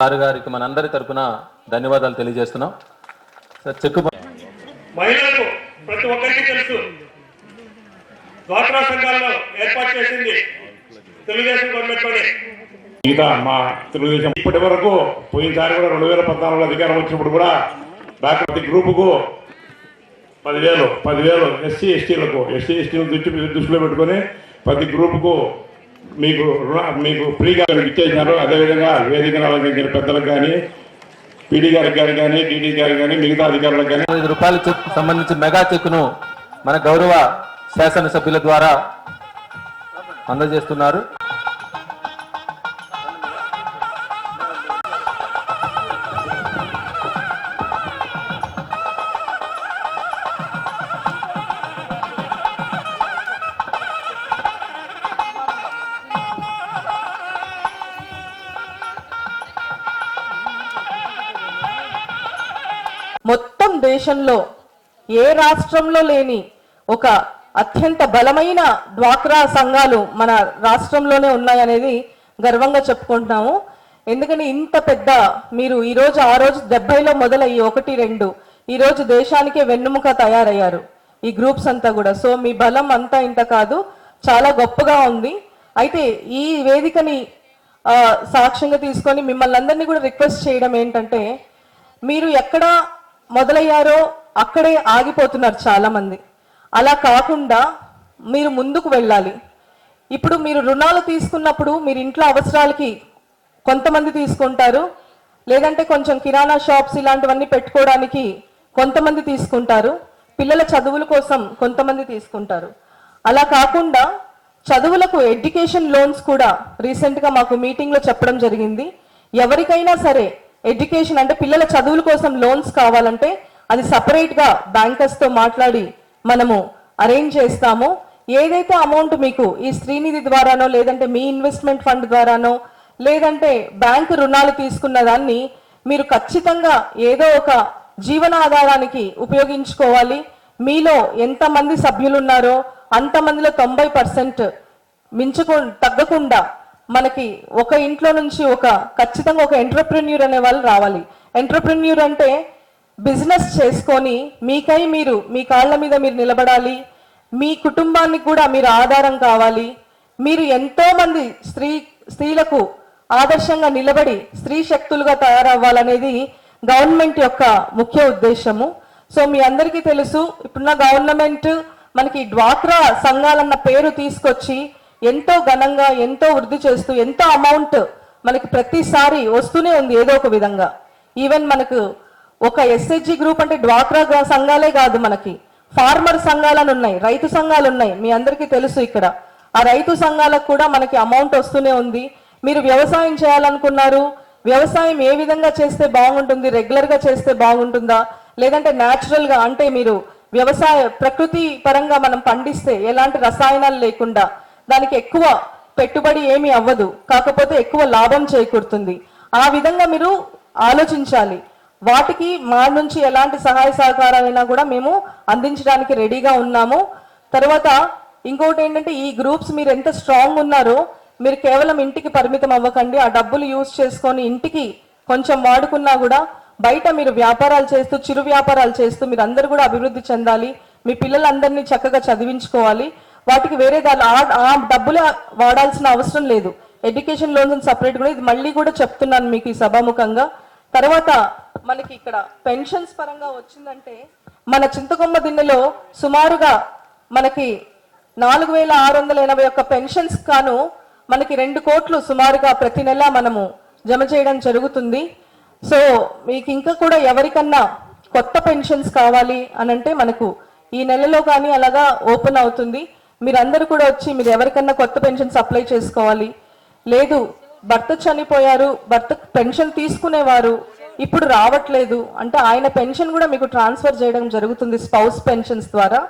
Sir గారికి మనందరి తరపున ధన్యవాదాలు తెలియజేస్తున్నాం. సార్ చెక్కు మహిళలకు ప్రతి ఒక్కరికి తెలుసు డ్వాక్రా ఏర్పాటు చేసింది తెలుగుదేశం గవర్నమెంట్లోనే మిగతా మా తెలుగుదేశం ఇప్పటి వరకు పోయినసారి కూడా రెండు వేల పద్నాలుగులో అధికారం వచ్చినప్పుడు కూడా డాక్టర్ ప్రతి గ్రూపుకు పదివేలు పదివేలు ఎస్సీ ఎస్టీలకు ఎస్సీ ఎస్టీలను దృష్టి దృష్టిలో పెట్టుకొని ప్రతి గ్రూపుకు మీకు రుణ మీకు ఫ్రీగా ఇచ్చేసినారు. అదేవిధంగా వేదికను అలంకరించిన పెద్దలకు కానీ పీడీ గారికి గారు కానీ టీడీ గారికి కానీ మిగతా అధికారులకు కానీ ఐదు రూపాయల చెక్ సంబంధించి మెగా చెక్కును మన గౌరవ శాసనసభ్యుల ద్వారా అందజేస్తున్నారు. దేశంలో ఏ రాష్ట్రంలో లేని ఒక అత్యంత బలమైన డ్వాక్రా సంఘాలు మన రాష్ట్రంలోనే ఉన్నాయనేది గర్వంగా చెప్పుకుంటున్నాము. ఎందుకంటే ఇంత పెద్ద మీరు ఈ రోజు ఆ రోజు డెబ్బైలో మొదలయ్యి ఒకటి రెండు ఈరోజు దేశానికే వెన్నుముక తయారయ్యారు ఈ గ్రూప్స్ అంతా కూడా. సో మీ బలం అంతా ఇంత కాదు చాలా గొప్పగా ఉంది. అయితే ఈ వేదికని సాక్ష్యంగా తీసుకొని మిమ్మల్ని అందరినీ కూడా రిక్వెస్ట్ చేయడం ఏంటంటే మీరు ఎక్కడ మొదలయ్యారో అక్కడే ఆగిపోతున్నారు చాలామంది. అలా కాకుండా మీరు ముందుకు వెళ్ళాలి. ఇప్పుడు మీరు రుణాలు తీసుకున్నప్పుడు మీరు ఇంట్లో అవసరాలకి కొంతమంది తీసుకుంటారు. లేదంటే కొంచెం కిరాణా షాప్స్ ఇలాంటివన్నీ పెట్టుకోవడానికి కొంతమంది తీసుకుంటారు. పిల్లల చదువుల కోసం కొంతమంది తీసుకుంటారు. అలా కాకుండా చదువులకు ఎడ్యుకేషన్ లోన్స్ కూడా రీసెంట్గా మాకు మీటింగ్లో చెప్పడం జరిగింది. ఎవరికైనా సరే ఎడ్యుకేషన్ అంటే పిల్లల చదువుల కోసం లోన్స్ కావాలంటే అది సపరేట్గా బ్యాంకర్స్తో మాట్లాడి మనము అరేంజ్ చేస్తాము. ఏదైతే అమౌంట్ మీకు ఈ శ్రీనిధి ద్వారానో లేదంటే మీ ఇన్వెస్ట్మెంట్ ఫండ్ ద్వారానో లేదంటే బ్యాంకు రుణాలు తీసుకున్న దాన్ని మీరు ఖచ్చితంగా ఏదో ఒక జీవనాధారానికి ఉపయోగించుకోవాలి. మీలో ఎంతమంది సభ్యులు ఉన్నారో అంతమందిలో తొంభై పర్సెంట్ మించుకు తగ్గకుండా మనకి ఒక ఇంట్లో నుంచి ఒక ఖచ్చితంగా ఒక ఎంటర్ప్రెన్యూర్ అనే వాళ్ళు రావాలి. ఎంటర్ప్రెన్యూర్ అంటే బిజినెస్ చేసుకొని మీకై మీరు మీ కాళ్ళ మీద మీరు నిలబడాలి. మీ కుటుంబానికి కూడా మీరు ఆధారం కావాలి. మీరు ఎంతో మంది స్త్రీ స్త్రీలకు ఆదర్శంగా నిలబడి స్త్రీ శక్తులుగా తయారవ్వాలనేది గవర్నమెంట్ యొక్క ముఖ్య ఉద్దేశము. సో మీ అందరికీ తెలుసు ఇప్పుడున్న గవర్నమెంట్ మనకి డ్వాక్రా సంఘాలన్న పేరు తీసుకొచ్చి ఎంతో ఘనంగా ఎంతో వృద్ధి చేస్తూ ఎంతో అమౌంట్ మనకి ప్రతిసారి వస్తూనే ఉంది ఏదో ఒక విధంగా. ఈవెన్ మనకు ఒక ఎస్హెచ్జి గ్రూప్ అంటే డ్వాక్రా సంఘాలే కాదు మనకి. ఫార్మర్ సంఘాలను ఉన్నాయి రైతు సంఘాలు ఉన్నాయి. మీ అందరికీ తెలుసు ఇక్కడ. ఆ రైతు సంఘాలకు కూడా మనకి అమౌంట్ వస్తూనే ఉంది. మీరు వ్యవసాయం చేయాలనుకున్నారు వ్యవసాయం ఏ విధంగా చేస్తే బాగుంటుంది రెగ్యులర్గా చేస్తే బాగుంటుందా? లేదంటే న్యాచురల్గా అంటే మీరు వ్యవసాయ ప్రకృతి పరంగా మనం పండిస్తే ఎలాంటి రసాయనాలు లేకుండా దానికి ఎక్కువ పెట్టుబడి ఏమీ అవ్వదు. కాకపోతే ఎక్కువ లాభం చేకూరుతుంది. ఆ విధంగా మీరు ఆలోచించాలి. వాటికి మా నుంచి ఎలాంటి సహాయ సహకారాలైనా కూడా మేము అందించడానికి రెడీగా ఉన్నాము. తర్వాత ఇంకోటి ఏంటంటే ఈ గ్రూప్స్ మీరు ఎంత స్ట్రాంగ్ ఉన్నారో మీరు కేవలం ఇంటికి పరిమితం అవ్వకండి. ఆ డబ్బులు యూజ్ చేసుకొని ఇంటికి కొంచెం వాడుకున్నా కూడా బయట మీరు వ్యాపారాలు చేస్తూ చిరు వ్యాపారాలు చేస్తూ మీరు అందరు కూడా అభివృద్ధి చెందాలి. మీ పిల్లలందరినీ చక్కగా చదివించుకోవాలి. వాటికి వేరే దాని ఆ- డబ్బులు వాడాల్సిన అవసరం లేదు. ఎడ్యుకేషన్ లోన్స్ సపరేట్ కూడా ఇది మళ్ళీ కూడా చెప్తున్నాను మీకు ఈ సభాముఖంగా. తర్వాత మనకి ఇక్కడ పెన్షన్స్ పరంగా వచ్చిందంటే మన చింతకొమ్మ దిన్నెలో సుమారుగా మనకి నాలుగు వేల ఆరు వందల ఎనభై ఒక్క పెన్షన్స్ కాను మనకి రెండు కోట్లు సుమారుగా ప్రతి నెల మనము జమ చేయడం జరుగుతుంది. సో మీకు ఇంకా కూడా ఎవరికన్నా కొత్త పెన్షన్స్ కావాలి అనంటే మనకు ఈ నెలలో కానీ అలాగా ఓపెన్ అవుతుంది. మీరందరూ కూడా వచ్చి మీరు ఎవరికన్నా కొత్త పెన్షన్స్ అప్లై చేసుకోవాలి. లేదు భర్త చనిపోయారు భర్త పెన్షన్ తీసుకునేవారు ఇప్పుడు రావట్లేదు. అంటే ఆయన పెన్షన్ కూడా మీకు ట్రాన్స్ఫర్ చేయడం జరుగుతుంది స్పౌస్ పెన్షన్స్ ద్వారా.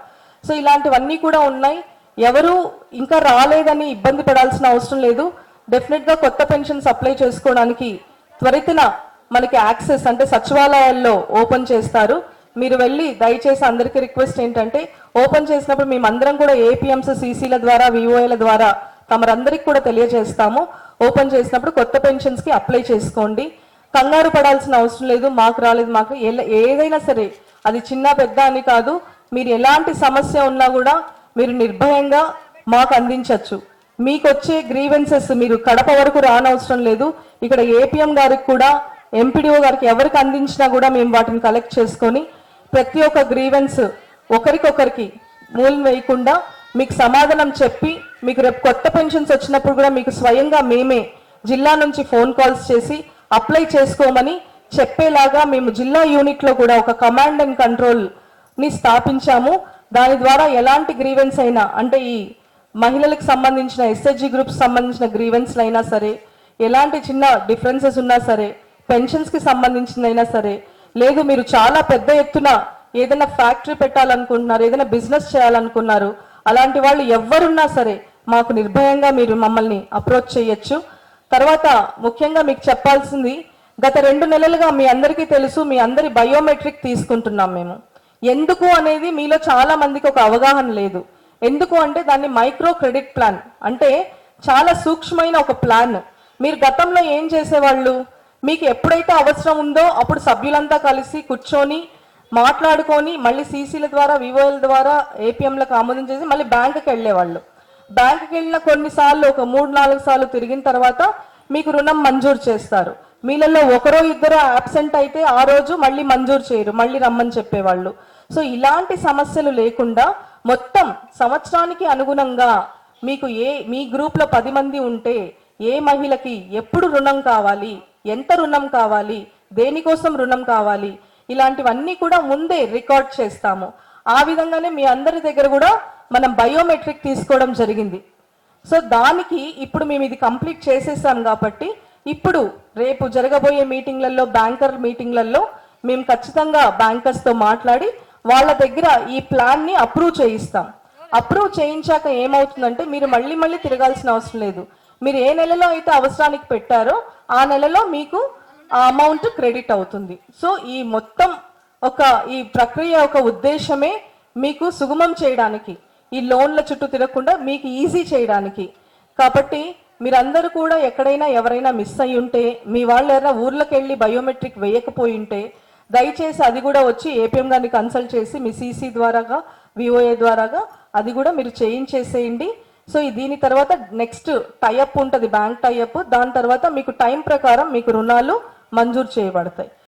సో ఇలాంటివన్నీ కూడా ఉన్నాయి. ఎవరు ఇంకా రాలేదని ఇబ్బంది పడాల్సిన అవసరం లేదు. డెఫినెట్గా కొత్త పెన్షన్స్ అప్లై చేసుకోవడానికి త్వరితన మనకి యాక్సెస్ అంటే సచివాలయాల్లో ఓపెన్ చేస్తారు. మీరు వెళ్ళి దయచేసి అందరికీ రిక్వెస్ట్ ఏంటంటే ఓపెన్ చేసినప్పుడు మేమందరం కూడా ఏపీఎంస్ సీసీల ద్వారా విఓఏల ద్వారా తమరందరికి కూడా తెలియజేస్తాము. ఓపెన్ చేసినప్పుడు కొత్త పెన్షన్స్కి అప్లై చేసుకోండి. కంగారు పడాల్సిన అవసరం లేదు మాకు రాలేదు మాకు ఎలా- ఏదైనా సరే అది చిన్న పెద్ద అని కాదు. మీరు ఎలాంటి సమస్య ఉన్నా కూడా మీరు నిర్భయంగా మాకు అందించవచ్చు మీకు వచ్చే గ్రీవెన్సెస్ మీరు కడప వరకు రానవసరం లేదు. ఇక్కడ ఏపీఎం గారికి కూడా ఎంపీడీఓ గారికి ఎవరికి అందించినా కూడా మేము వాటిని కలెక్ట్ చేసుకొని ప్రతి ఒక్క గ్రీవెన్స్ ఒకరికొకరికి మూలం వేయకుండా మీకు సమాధానం చెప్పి మీకు రేపు కొత్త పెన్షన్స్ వచ్చినప్పుడు కూడా మీకు స్వయంగా మేమే జిల్లా నుంచి ఫోన్ కాల్స్ చేసి అప్లై చేసుకోమని చెప్పేలాగా మేము జిల్లా యూనిట్లో కూడా ఒక కమాండ్ అండ్ కంట్రోల్ని స్థాపించాము. దాని ద్వారా ఎలాంటి గ్రీవెన్స్ అయినా అంటే ఈ మహిళలకు సంబంధించిన ఎస్హెచ్జి గ్రూప్స్ సంబంధించిన గ్రీవెన్స్లు అయినా సరే ఎలాంటి చిన్న డిఫరెన్సెస్ ఉన్నా సరే పెన్షన్స్కి సంబంధించినైనా సరే లేదు మీరు చాలా పెద్ద ఎత్తున ఏదైనా ఫ్యాక్టరీ పెట్టాలనుకుంటున్నారు ఏదైనా బిజినెస్ చేయాలనుకున్నారు అలాంటి వాళ్ళు ఎవరున్నా సరే మాకు నిర్భయంగా మీరు మమ్మల్ని అప్రోచ్ చేయొచ్చు. తర్వాత ముఖ్యంగా మీకు చెప్పాల్సింది గత రెండు నెలలుగా మీ అందరికీ తెలుసు మీ అందరి బయోమెట్రిక్ తీసుకుంటున్నాం మేము. ఎందుకు అనేది మీలో చాలా మందికి ఒక అవగాహన లేదు. ఎందుకు అంటే దాన్ని మైక్రో క్రెడిట్ ప్లాన్ అంటే చాలా సూక్ష్మమైన ఒక ప్లాన్ మీరు గతంలో ఏం చేసేవాళ్ళు? మీకు ఎప్పుడైతే అవసరం ఉందో అప్పుడు సభ్యులంతా కలిసి కూర్చొని మాట్లాడుకొని మళ్ళీ సీసీల ద్వారా వివోల ద్వారా ఏపీఎంలకు ఆమోదం చేసి మళ్ళీ బ్యాంకుకి వెళ్ళేవాళ్ళు. బ్యాంకుకి వెళ్ళిన కొన్నిసార్లు ఒక మూడు నాలుగు సార్లు తిరిగిన తర్వాత మీకు రుణం మంజూరు చేస్తారు. మీలలో ఒకరో ఇద్దరు అబ్సెంట్ అయితే ఆ రోజు మళ్ళీ మంజూరు చేయరు మళ్ళీ రమ్మని చెప్పేవాళ్ళు. సో ఇలాంటి సమస్యలు లేకుండా మొత్తం సంవత్సరానికి అనుగుణంగా మీకు ఏ మీ గ్రూప్లో పది మంది ఉంటే ఏ మహిళకి ఎప్పుడు రుణం కావాలి ఎంత రుణం కావాలి దేనికోసం రుణం కావాలి ఇలాంటివన్నీ కూడా ముందే రికార్డ్ చేస్తాము. ఆ విధంగానే మీ అందరి దగ్గర కూడా మనం బయోమెట్రిక్ తీసుకోవడం జరిగింది. సో దానికి ఇప్పుడు మేము ఇది కంప్లీట్ చేసేసాం కాబట్టి ఇప్పుడు రేపు జరగబోయే మీటింగ్లలో బ్యాంకర్ మీటింగ్లలో మేము ఖచ్చితంగా బ్యాంకర్స్తో మాట్లాడి వాళ్ళ దగ్గర ఈ ప్లాన్ని అప్రూవ్ చేయిస్తాం. అప్రూవ్ చేయించాక ఏమవుతుందంటే మీరు మళ్ళీ మళ్ళీ తిరగాల్సిన అవసరం లేదు. మీరు ఏ నెలలో అయితే అవసరానికి పెట్టారో ఆ నెలలో మీకు ఆ అమౌంట్ క్రెడిట్ అవుతుంది. సో ఈ మొత్తం ఒక ఈ ప్రక్రియ ఒక ఉద్దేశమే మీకు సుగమం చేయడానికి ఈ లోన్ల చుట్టూ తిరగకుండా మీకు ఈజీ చేయడానికి. కాబట్టి మీరందరూ కూడా ఎక్కడైనా ఎవరైనా మిస్ అయి ఉంటే మీ వాళ్ళు ఎవరైనా ఊర్లోకి వెళ్ళి బయోమెట్రిక్ వేయకపోయి ఉంటే దయచేసి అది కూడా వచ్చి ఏపీఎం గారిని కన్సల్ట్ చేసి మీ సీసీ ద్వారాగా విఓఏ ద్వారాగా అది కూడా మీరు చేయించేసేయండి. సో ఈ దీని తర్వాత నెక్స్ట్ టైఅప్ ఉంటుంది బ్యాంక్ టైఅప్ దాని తర్వాత మీకు టైం ప్రకారం మీకు రుణాలు మంజూరు చేయబడతాయి.